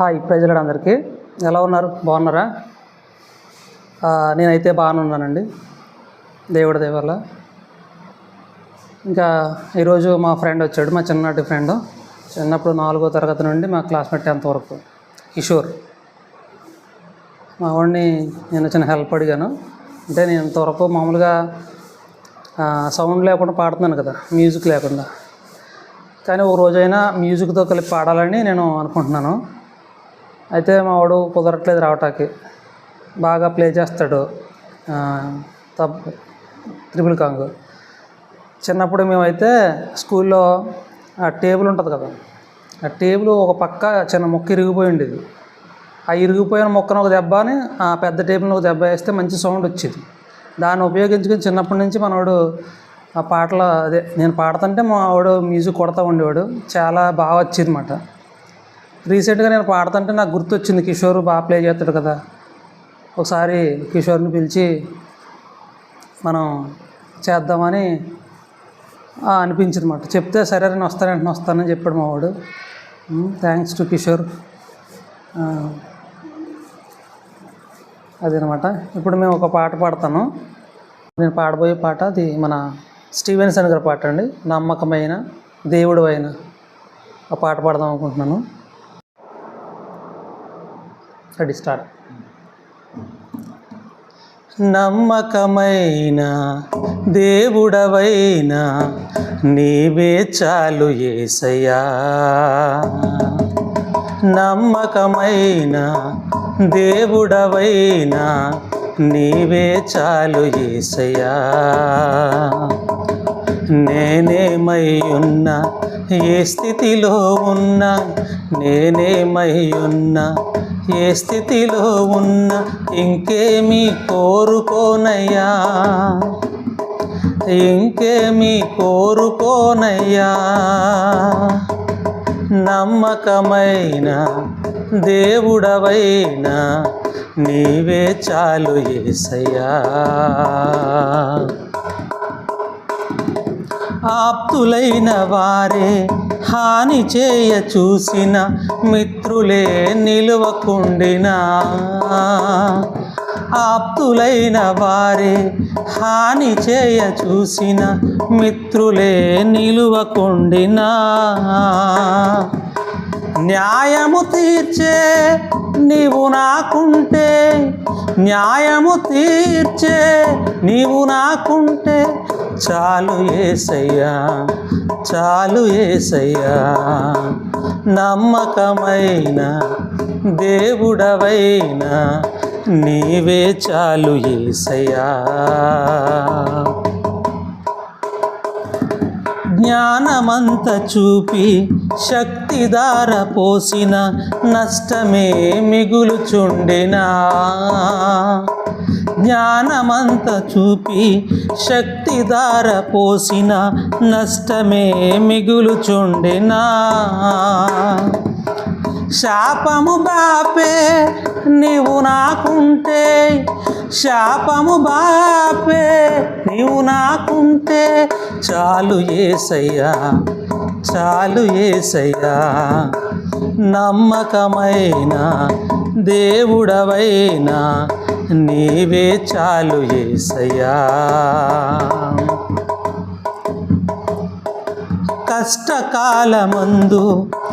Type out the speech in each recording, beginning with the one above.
Hi ప్రజలు అందరికీ. ఎలా ఉన్నారు? బాగున్నారా? నేనైతే బాగానే ఉన్నానండి. దేవుడి దేవల్ల ఇంకా ఈరోజు మా ఫ్రెండ్ వచ్చాడు మా చిన్ననాటి ఫ్రెండ్. చిన్నప్పుడు నాలుగో తరగతి నుండి మా క్లాస్మేట్ టెన్త్ వరకు. కిషోర్. మా వాడిని నేను చిన్న హెల్ప్ అడిగాను. అంటే నేను ఇంతవరకు మామూలుగా సౌండ్ లేకుండా పాడుతున్నాను కదా మ్యూజిక్ లేకుండా. కానీ ఒక రోజైనా మ్యూజిక్తో కలిపి పాడాలని నేను అనుకుంటున్నాను. అయితే మా వాడు కుదరట్లేదు రావటానికి. బాగా ప్లే చేస్తాడు. తప్ తబ్ త్రిపుల్ కాంగ్. చిన్నప్పుడు మేమైతే స్కూల్లో ఆ టేబుల్ ఉంటుంది కదా. ఆ టేబుల్ ఒక పక్క చిన్న మొక్క ఇరిగిపోయి ఉండేది ఆ ఇరిగిపోయిన మొక్కను ఒక దెబ్బ అని ఆ పెద్ద టేబుల్ని ఒక దెబ్బ వేస్తే మంచి సౌండ్ వచ్చేది. దాన్ని ఉపయోగించుకుని చిన్నప్పటి నుంచి మనవాడు ఆ పాటలు అదే నేను పాడుతుంటే మా ఆవిడ మ్యూజిక్ కొడతా ఉండేవాడు. చాలా బాగా వచ్చేది అనమాట రీసెంట్గా నేను పాడుతుంటే నాకు గుర్తొచ్చింది కిషోర్ బాగా ప్లే చేస్తాడు కదా. ఒకసారి కిషోర్ని పిలిచి మనం చేద్దామని అనిపించింది మాట చెప్తే సరే నేను వస్తాను వెంటనే వస్తానని చెప్పాడు మా వాడు. Thanks to Kishore. అదనమాట. ఇప్పుడు మేము ఒక పాట పాడతాను. నేను పాడబోయే పాట అది మన స్టీవెన్సన్ గారి పాట అండి. నమ్మకమైన దేవుడు అయిన. ఆ పాట పాడదాం అనుకుంటున్నాను. Ready start. నమ్మకమైన దేవుడవైన నీవే చాలు ఏసయ్యా. నమ్మకమైన దేవుడవైన నీవే చాలు ఏసయ్యా. నేనేమై ఉన్నా ఏ స్థితిలో ఉన్నా నేనేమై ఉన్నా ఏ స్థితిలో ఉన్నా ఇంకేమీ కోరుకోనయ్యా? ఇంకేమీ కోరుకోనయ్యా? నమ్మకమైన దేవుడవైనా నీవే చాలు ఏసయ్యా. ఆప్తులైన వారే హాని చేయ చూసిన మిత్రులే నిలువకుండినా. ఆప్తులైన వారే హాని చేయ చూసిన మిత్రులే నిలువకుండినా. న్యాయము తీర్చే నీవు నాకుంటే న్యాయము తీర్చే నీవు నాకుంటే చాలు ఏసయ్యా చాలు ఏసయ్యా. నమ్మకమైన దేవుడవైనా నీవే చాలు ఏసయ్యా. జ్ఞానమంత చూపి శక్తిదార పోసిన నష్టమే మిగులుచుండెనా? జ్ఞానమంత చూపి శక్తిదార పోసిన నష్టమే మిగులుచుండెనా? శాపము బాపే నీవు నాకుంటే. శాపము బాపే నీవు నాకుంటే. చాలు ఏసయ్యా చాలు ఏసయ్యా. నమ్మకమైన దేవుడవైనా నీవే చాలు ఏసయ్యా. కష్టకాలమందు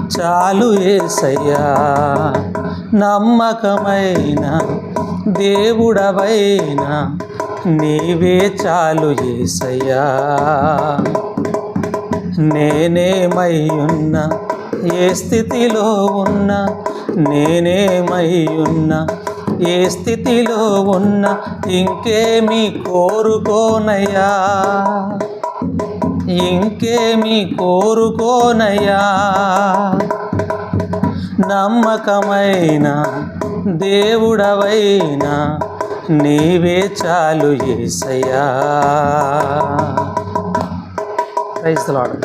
చాలు ఏసయ్యా నమ్మకమైన దేవుడవైనా నీవే చాలు ఏసయ్యా. నేనేమై ఉన్నా ఏ స్థితిలో ఉన్నా నేనేమై ఉన్నా ఏ స్థితిలో ఉన్నా ఇంకేమీ కోరుకోనయ్యా. ఇంకేమి కోరుకోనయ్యా? నమ్మకమైన దేవుడవైనా నీవే చాలు ఏసయ్యా. ప్రైజ్ లాడు